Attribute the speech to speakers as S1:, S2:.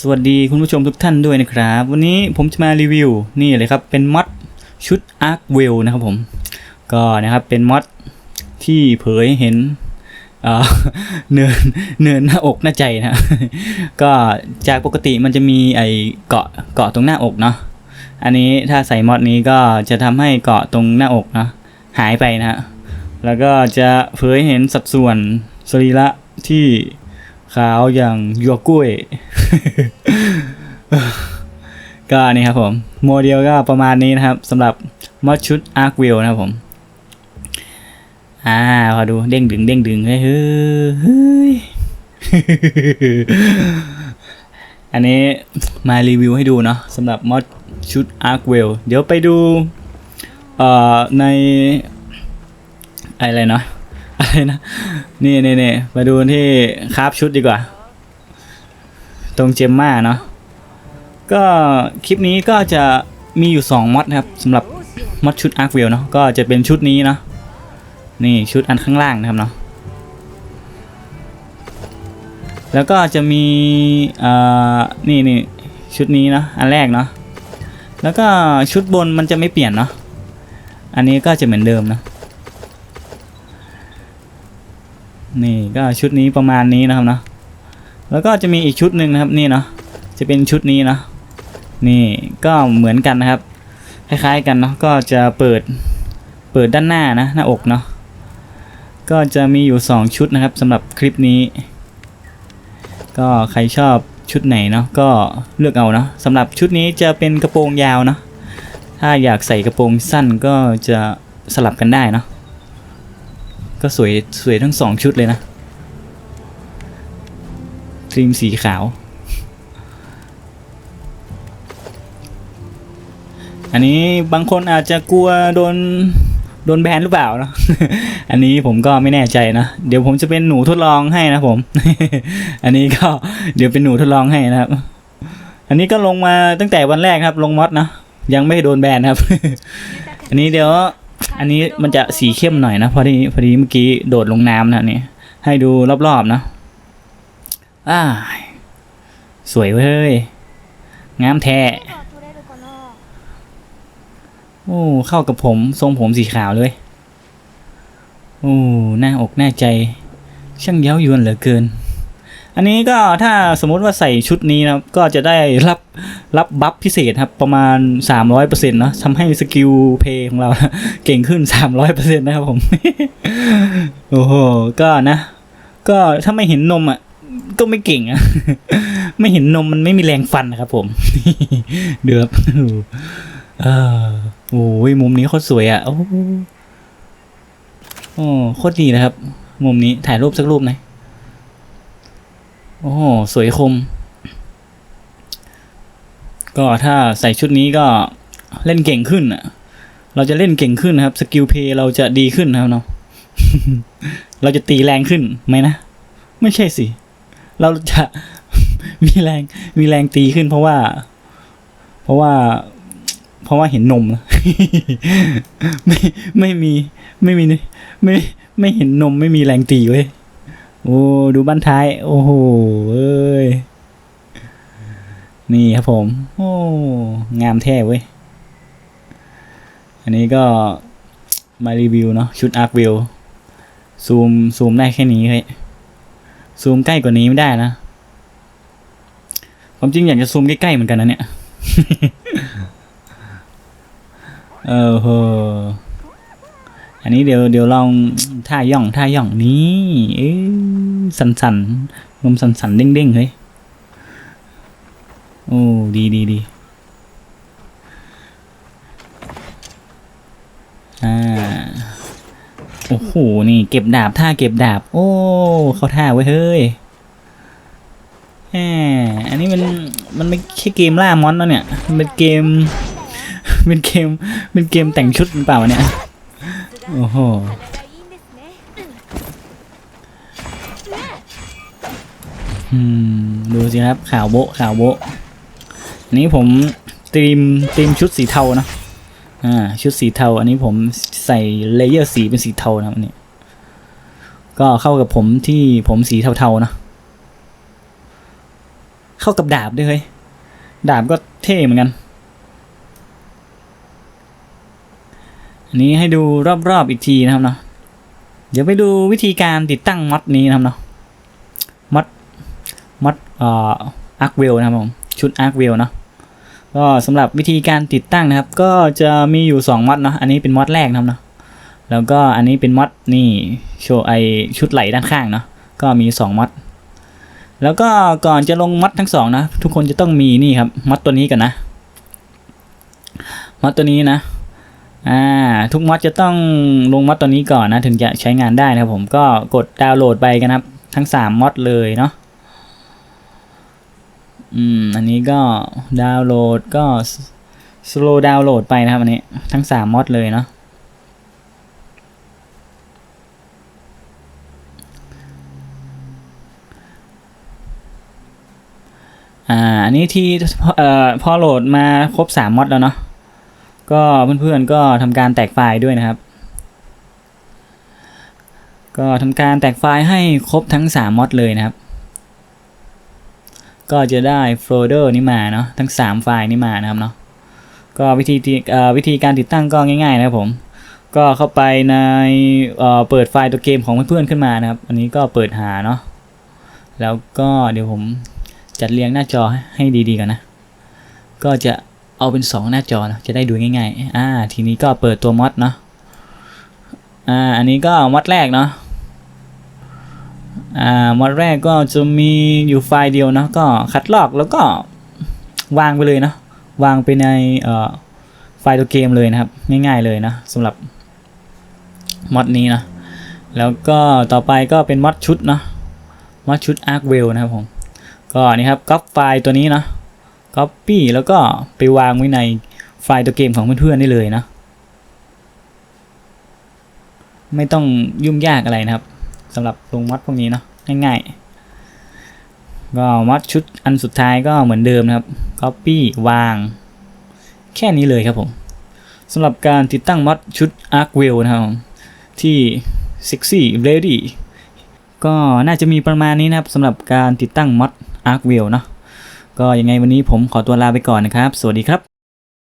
S1: สวัสดีคุณผู้ชมทุกท่านด้วยนะครับ วันนี้ผมจะมารีวิวนี่เลยครับ เป็นมอดชุด Arc w e l l นะครับผม ก็นะครับเป็นมอดที่เผยเห็นเนินเนินหน้าอกหน้าใจนะก็จากปกติมันจะมีไอเกาะเกาะตรงหน้าอกเนาะอันนี้ถ้าใส่มอดนี้ก็จะทำให้เกาะตรงหน้าอกเนาะหายไปนะฮะแล้วก็จะเผยเห็นสัดส่วนสรีระที่ขาวอย่างหยวกกล้วย ก็นี่ครับผม โมเดลก็ประมาณนี้นะครับสำหรับมอดชุด Arc w h e e l นะครับผม อ่าพอดูเด้งดึงเด้งดึงเฮ้ยเฮ้ยอันนี้มารีวิวให้ดูเนาะสำหรับมอดชุด Arc w h e e l เดี๋ยวไปดู เอ่อ ใน อะไรเนาะอะไรนะ นี่นี่นี่มาดูที่คราฟชุดดีกว่า ตรงเจมมาเนาะก็คลิปนี้ก็จะมีอยู่ 2 มอดนะครับสำหรับมอดชุด Arc w h e e l เนาะก็จะเป็นชุดนี้เนาะนี่ชุดอันข้างล่างนะครับเนาะแล้วก็จะมีเอ่อนี่นี่ชุดนี้เนาะอันแรกเนาะแล้วก็ชุดบนมันจะไม่เปลี่ยนเนาะอันนี้ก็จะเหมือนเดิมนะนี่ก็ชุดนี้ประมาณนี้นะครับเนาะ แล้วก็จะมีอีกชุดหนึ่งนะครับนี่เนาะจะเป็นชุดนี้เนาะนี่ก็เหมือนกันนะครับ คล้ายๆกันเนาะก็จะเปิดเปิดด้านหน้านะหน้าอกเนาะก็จะมีอยู่ 2 ชุดนะครับสำหรับคลิปนี้ ก็ใครชอบชุดไหนเนาะก็เลือกเอาเนาะสำหรับชุดนี้จะเป็นกระโปรงยาวเนาะถ้าอยากใส่กระโปรงสั้นก็จะสลับกันได้เนาะก็สวยสวยทั้งสองชุดเลยนะ ครีมสีขาว อันนี้บางคนอาจจะกลัวโดนโดนแบนหรือเปล่าเนอะอันนี้ผมก็ไม่แน่ใจนะ เดี๋ยวผมจะเป็นหนูทดลองให้นะผม อันนี้ก็เดี๋ยวเป็นหนูทดลองให้นะครับ อันนี้ก็ลงมาตั้งแต่วันแรกครับ ลงมอดนะ ยังไม่โดนแบนครับ อันนี้เดี๋ยว อันนี้มันจะสีเข้มหน่อยนะพอดีพอดีเมื่อกี้โดดลงน้ำนะนี่ ให้ดูรอบๆนะ อ้าสวยเว้ย งามแท้โอ้เข้ากับผม ทรงผมสีขาวเลย โอ้หน้าอกหน้าใจ ช่างเย้ายวนเหลือเกิน อันนี้ก็ถ้าสมมติว่าใส่ชุดนี้นะก็จะได้รับรับบัฟพิเศษครับประมาณ 300%เนาะทำให้สกิลเพย์ของเรา เก่งขึ้น 300%นะครับผม โอ้โห ก็นะ ก็ถ้าไม่เห็นนมอะ ก็ไม่เก่งอะไม่เห็นนมมันไม่มีแรงฟันนะครับผมเดือบเออโอ้ยมุมนี้โคตรสวยอะโอ้โหโอ้โคตรดีนะครับ มุมนี้ถ่ายรูปสักรูปหน่อยโอ้โหสวยคม ก็ถ้าใส่ชุดนี้ก็เล่นเก่งขึ้นอะ เราจะเล่นเก่งขึ้นนะครับ สกิลเพย์เราจะดีขึ้นนะครับเนาะเราจะตีแรงขึ้นไหมนะ ไม่ใช่สิ เราจะมีแรงมีแรงตีขึ้น เพราะว่า เพราะว่า เพราะว่าเห็นนมนะไม่ไม่มีไม่มีไม่ไม่เห็นนมไม่มีแรงตีเว้ยโอ้ดูบ้านท้าย โอ้โหเอ้ยนี่ครับผม โอ้งามแท้เว้ย อันนี้ก็มารีวิวเนาะชุดอาร์ควิลซูมซูมได้แค่นี้เฮ้ย ซูมใกล้กว่านี้ไม่ได้นะความจริงอยากจะซูมใกล้ๆเหมือนกันนะเนี่ยเออโหอันนี้เดี๋ยวเดี๋ยวลองท่าย่องท่าย่องนี้เอ้สันสันนมสันสันเด้งเด้งเฮ้ยโอ้ดีดีดีอ่า โห นี่เก็บดาบท่าเก็บดาบ โอ้เขาท่าไว้เฮ้ยแหมอันนี้มันมันไม่ใช่เกมล่ามอนต์นะเนี่ยมันเป็นเกมเป็นเกมเป็นเกมแต่งชุดหรือเปล่าเนี่ยโอ้โหดูสิครับข่าวโบข่าวโบนี้ผมตรีมตรีมชุดสีเทานะ อ่า ชุดสีเทา อันนี้ผมใส่เลเยอร์สีเป็นสีเทานะครันนี้ก็เข้ากับผมที่ผมสีเทาๆนะเข้ากับดาบด้วยเฮ้ยดาบก็เท่เหมือนกัน อันนี้ให้ดูรอบๆอีกทีนะครับเนาะเดี๋ยวไปดูวิธีการติดตั้งมอดนี้นะครับเนาะมอดมอดอ่ออาร์คเวลนะครับผมชุดอาร์คเวลเนาะ ก็สำหรับวิธีการติดตั้งนะครับ ก็จะมีอยู่2มอดเนาะอันนี้เป็นมอดแรกนะครับเนาะแล้วก็อันนี้เป็นมอดนี่โชว์ไอชุดไหลด้านข้างเนาะก็มี2มอดแล้วก็ก่อนจะลงมอดทั้งสองนะทุกคนจะต้องมีนี่ครับมอดตัวนี้ก่อนนะมอดตัวนี้นะอ่าทุกมอดจะต้องลงมอดตัวนี้ก่อนนะ ถึงจะใช้งานได้นะครับผมก็กดดาวน์โหลดไปกันครับ ทั้ง3มอดเลยเนาะ อืม อันนี้ก็ดาวน์โหลดก็สโลดาวน์โหลดไปนะครับอันนี้ ทั้ง3มอดเลยเนาะอ่า อันนี้ที่เอ่อพอโหลดมาครบ3มอดแล้วเนาะก็เพื่อนๆก็ทำการแตกไฟล์ด้วยนะครับ ก็ทำการแตกไฟล์ให้ครบทั้ง3มอดเลยนะครับ ก็จะได้โฟลเดอร์นี้มาเนาะทั้ง 3 ไฟล์นี้มานะครับเนาะก็วิธีวิธีการติดตั้งก็ง่าย ๆ นะครับผม ก็เข้าไปในเเปิดไฟล์ตัวเกมของเพื่อนๆขึ้นมานะครับ อันนี้ก็เปิดหาเนาะแล้วก็เดี๋ยวผมจัดเรียงหน้าจอให้ดีๆก่อนนะ ก็จะเอาเป็น 2 หน้าจอนะจะได้ดูง่ายๆอ่าทีนี้ก็เปิดตัวมอดเนาะอ่าอันนี้ก็มอดแรกเนาะ อ่ามอดแรกก็จะมีอยู่ไฟล์เดียวเนาะก็คัดลอกแล้วก็วางไปเลยเนาะวางไปในเอ่อไฟล์ตัวเกมเลยนะครับ ง่ายๆเลยนะสำหรับมอดนี้นะแล้วก็ต่อไปก็เป็นมอดชุดเนาะมอดชุด Arc w e l l นะครับผมก็นี่ครับก๊อปไฟล์ตัวนี้เนาะ Copy แล้วก็ไปวางไว้ในไฟล์ตัวเกมของเพื่อนๆได้เลยนะ ไม่ต้องยุ่งยากอะไรนะครับ สำหรับลงมอดพวกนี้เนาะง่ายๆ ก็มอดชุดอันสุดท้ายก็เหมือนเดิมนะครับ Copy วาง แค่นี้เลยครับผมสำหรับการติดตั้งมอดชุด Arc w e l l นะครับที่ Sexy Ready ก็น่าจะมีประมาณนี้นะครับสำหรับการติดตั้งมอด Arc w e l l เนาะก็ยังไงวันนี้ผมขอตัวลาไปก่อนนะครับ สวัสดีครับ